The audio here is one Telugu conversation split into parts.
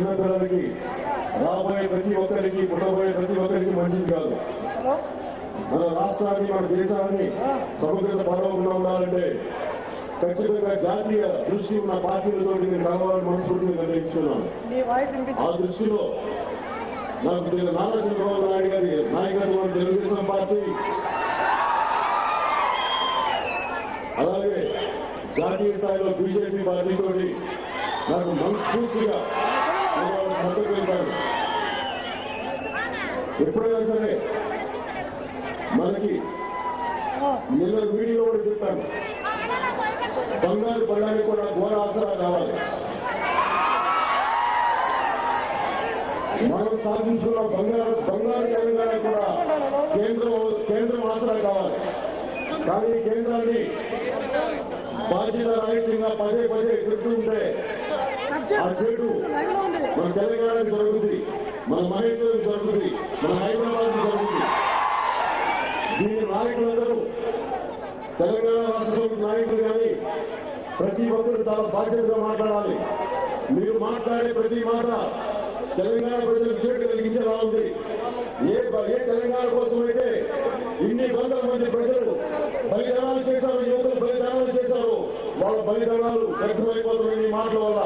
మనకి రాబోయే ప్రతి ఒక్కరికి పుట్టబోయే ప్రతి ఒక్కరికి మంచిది కాదు. మన రాష్ట్రాన్ని మన దేశాన్ని సమగ్రత పడవకుండా ఉండాలంటే ఖచ్చితంగా జాతీయ దృష్టి ఉన్న పార్టీలతో నేను కలవాలని మనస్ఫూర్తిగా నిర్ణయించుకున్నాను. ఆ దృష్టిలో నాకు తెలు- నారా చంద్రబాబు నాయుడు గారి నాయకత్వం తెలుగుదేశం పార్టీ. అలాగే జాతీయ స్థాయిలో బీజేపీ పార్టీతో నాకు మనస్ఫూర్తిగా నేను మద్దతు ఎప్పుడైనా సరే మనకి నిన్న వీడియో కూడా చెప్తాను. బంగారు పడడానికి కూడా ఘోర ఆసరా కావాలి. మనం సాధించుకున్న బంగారు బంగారు తెలంగాణ కూడా కేంద్రం కేంద్రం ఆసరా కావాలి. కానీ కేంద్రాన్ని బాధ్యత రాహిత్యంగా పదే పదే ఎదుర్కొంటే ఆ చెడు మన తెలంగాణకి జరుగుతుంది. మన మహేశ్వరికి జరుగుతుంది. మన హైదరాబాద్కి జరుగుతుంది. దీని నాయకులందరూ తెలంగాణ రాష్ట్రంలో నాయకులు కానీ ప్రతి ఒక్కరు చాలా బాధ్యతగా మాట్లాడాలి. మీరు మాట్లాడే ప్రతి మాట తెలంగాణ ప్రజలకు చేటు కలిగించేలా ఉంది. ఏ వాళ్ళ తల్లిదండ్రులు వ్యర్థమైపోతున్న ఈ మాటల వల్ల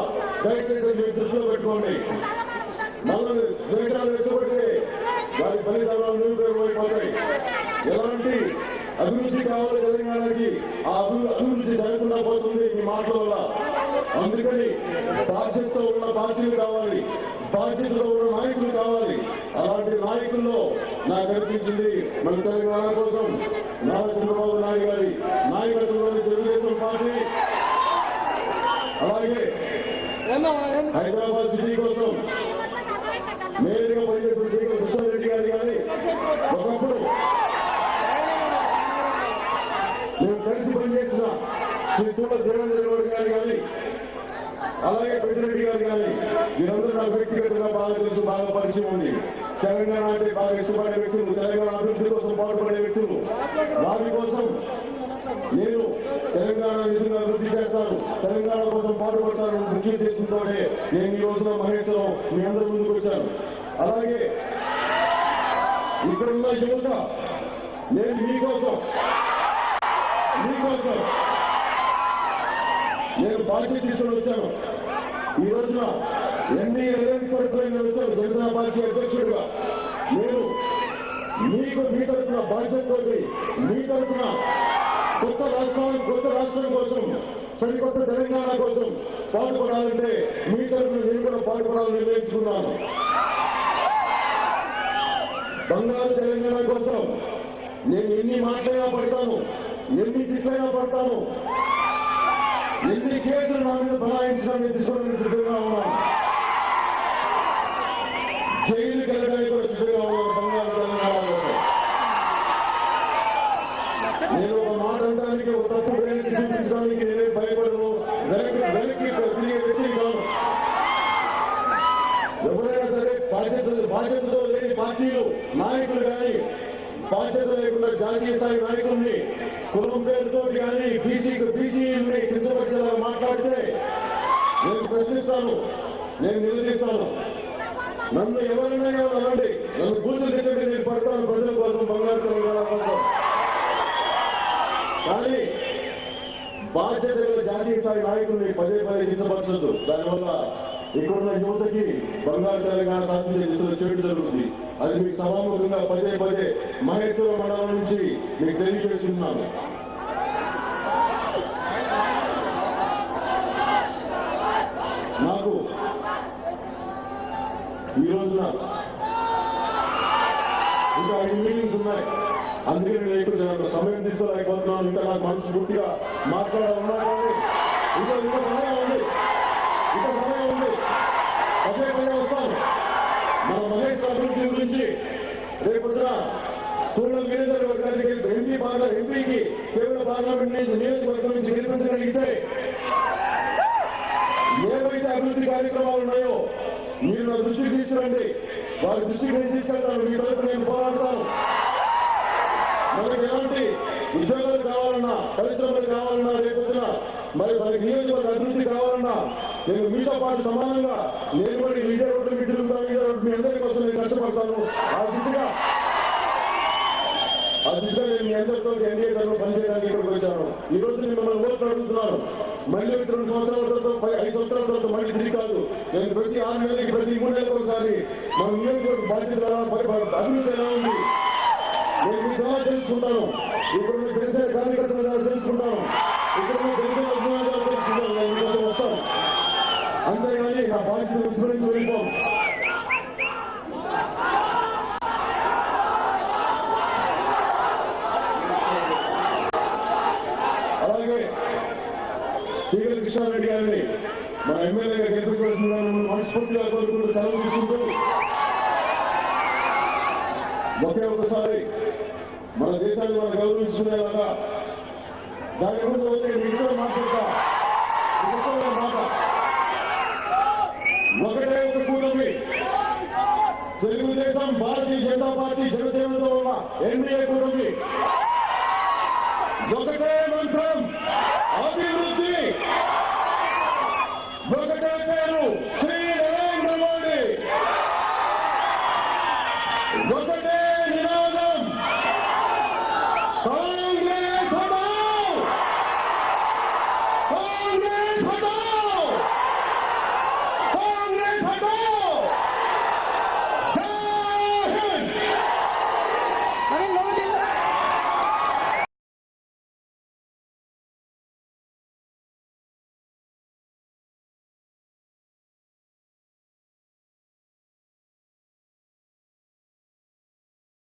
దయచేసి మీరు దృష్టిలో పెట్టుకోండి. నల్లని ద్వేషాలు ఎత్తుకుంటే వారి బలిదానాలు నిరుపయోగమైపోతాయి ఎలాంటి అభివృద్ధి కావాలి తెలంగాణకి ఆ అభివృద్ధి జరగకుండా పోతుంది ఈ మాటల వల్ల. అందుకని బాధ్యతతో ఉన్న పార్టీలు కావాలి బాధ్యతలో ఉన్న నాయకులు కావాలి. అలాంటి నాయకుల్లో నాకు అనిపించింది మన తెలంగాణ కోసం నారా చంద్రబాబు నాయుడు గారి నాయకత్వం తెలుగుదేశం పార్టీ అలాగే హైదరాబాద్ సిటీ కోసం మేయర్గా పనిచేసిన కృష్ణారెడ్డి గారు కానీ ఒకప్పుడు మేము కలిసి పనిచేసిన శ్రీ తూట దేవేంద్ర గౌడ్ గారు కానీ అలాగే పెద్దిరెడ్డి గారు కానీ వీరందరూ నాకు వ్యక్తిగతంగా బాగా తెలుసు బాగా పరిచయం ఉంది. తెలంగాణ అంటే బాగా ఇష్టపడే వ్యక్తులు తెలంగాణ అభివృద్ధి కోసం పాటుపడే వ్యక్తులు. వారి కోసం నేను తెలంగాణ నిధులు అభివృద్ధి చేస్తారు. తెలంగాణ కోసం పాటుపడతారు ముఖ్య ఉద్దేశంతోనే నేను ఈ రోజున మహేశ్వరం. మీ అందరి ముందుకు వచ్చాను. అలాగే ఇక్కడున్న యువత నేను మీకోసం మీకోసం నేను బాధ్యత తీసుకుని వచ్చాను. ఈ రోజున ఎన్ని ఎలక్ట్ సరిపోయిన వచ్చాను జనసేన పార్టీ అధ్యక్షుడిగా నేను మీకు మీ తరఫున బాధ్యత మీ తరఫున కొత్త రాష్ట్రానికి కొత్త రాష్ట్రం కోసం సరికొత్త తెలంగాణ కోసం పాల్పడాలంటే మీ తరఫున నేను కూడా పాల్పడాలని నిర్ణయించుకున్నాను. బంగారు తెలంగాణ కోసం నేను ఎన్ని మాటలైనా పడతాను ఎన్ని తిట్లైనా పడతాను ఎన్ని కేసులు నా మీద బలాయించడానికి తీసుకోవడానికి సిద్ధంగా ఉన్నాను జైలుకి వెళ్ళడానికి కూడా సిద్ధంగా ఉన్నాను బంగారు తెలంగాణ కోసం నేను ఒక మాట అనడానికి ఒక తప్పు వెనక్కి చూపించడానికి నేనే భయపడను వెనక్కి వెనక్కి ఎవరైనా సరే బాధ్యతలు బాధ్యతతో లేని పార్టీలు నాయకులు కానీ బాధ్యత లేకుండా జాతీయ స్థాయి నాయకుల్ని కులం పేరుతో కానీ బీసీ బీసీని కించపరిచేలా మాట్లాడితే నేను ప్రశ్నిస్తాను నేను నిలదీస్తాను. నన్ను ఎవరైనా అనండి నన్ను బూతులు తిట్టండి నేను పడతాను ప్రజల కోసం బంగారు తెలంగాణ కోసం కానీ బాధ్యత గల జాతీయ స్థాయి నాయకుల్ని పదే పదే కించపరచదు దానివల్ల ఇక్కడున్న యువతకి బంగారు తెలంగాణ సాధించే దిశలో చేటు జరుగుతుంది. అది మీకు సభాముఖంగా పదే పదే మహేశ్వర మండలం నుంచి మీకు తెలియజేస్తున్నాను. నాకు ఈ రోజున ఇంకా ఐదు మీటింగ్స్ ఉన్నాయి. అందుకే నేను ఎక్కువ సమయం తీసుకోలేకపోతున్నాను ఇంకా నాకు మనసు పూర్తిగా మాట్లాడాలన్నా కానీ ఇంకా ఇంకా సమయం ఉంది. ఇంకా సమయం ఉంది. పదే పదే వస్తాను మన మహేష్ అభివృద్ధి గురించి రేపొద్దున కూడ వీరేంద్ర వర్గానికి ఎంపీ పార్ల ఎంపీకి కేవలం పార్లమెంట్ నుంచి నియోజకవర్గం నుంచి గెలిపించగలిగితే ఏవైతే అభివృద్ధి కార్యక్రమాలు ఉన్నాయో మీరు నా దృష్టికి తీసుకురండి. వారి దృష్టికి నేను తీసుకెళ్తాను. మీ తరపు నేను పోరాడతాను. మనకి ఎలాంటి ఉద్యోగాలు కావాలన్నా పరిశ్రమలు కావాలన్నా రేపొద్దున మరి మనకి నియోజకవర్గ అభివృద్ధి కావాలన్నా నేను మీతో పాటు సమానంగా నేను కూడా ఇదే రోడ్డు మీ తిరుగుతాను ఇదే రోడ్డు మీ అందరి కోసం నేను కష్టపడతాను. ఆ దిశగా ఆ దిశగా నేను మీ అందరితో ఎన్డీఏ గారు పనిచేయడానికి ఇక్కడికి వచ్చాను. ఈ రోజు నేను మిమ్మల్ని ఓట్లు అడుగుతున్నాను. మళ్ళీ రెండు సంవత్సరాల తర్వాత ఐదు సంవత్సరాల తర్వాత మళ్ళీ తిరిగి కాదు నేను ప్రతి ఆరు నెలలకి ప్రతి మూడు నెలలకు ఒకసారి మన నియోజకవర్గ బాధ్యత ఎలా అభివృద్ధి ఎలా ఉంది నేను మీ తెలుసుకుంటాను. ఇప్పుడు మీకు తెలిసిన కార్యకర్తలు ద్వారా తెలుసుకుంటాను ఇక్కడ మీకు తెలిసిన అభిమానులు తెలుసుకుంటాను నేను మీతో వస్తాను. అంతేగాని నా బాధ్యత విస్మరించి వెళ్ళిపోం అలాగే తీగల కృష్ణారెడ్డి గారిని మన ఎమ్మెల్యేగా గెలిపించవలసిందిగా మిమ్మల్ని మనస్ఫూర్తిగా కోరుకుంటూ సెలవు తీసుకుంటూ ఒకే ఒకసారి మనం గౌరవించుకునేలాగా దాని గురించి అయితే మిగతా మాట్లాడతా.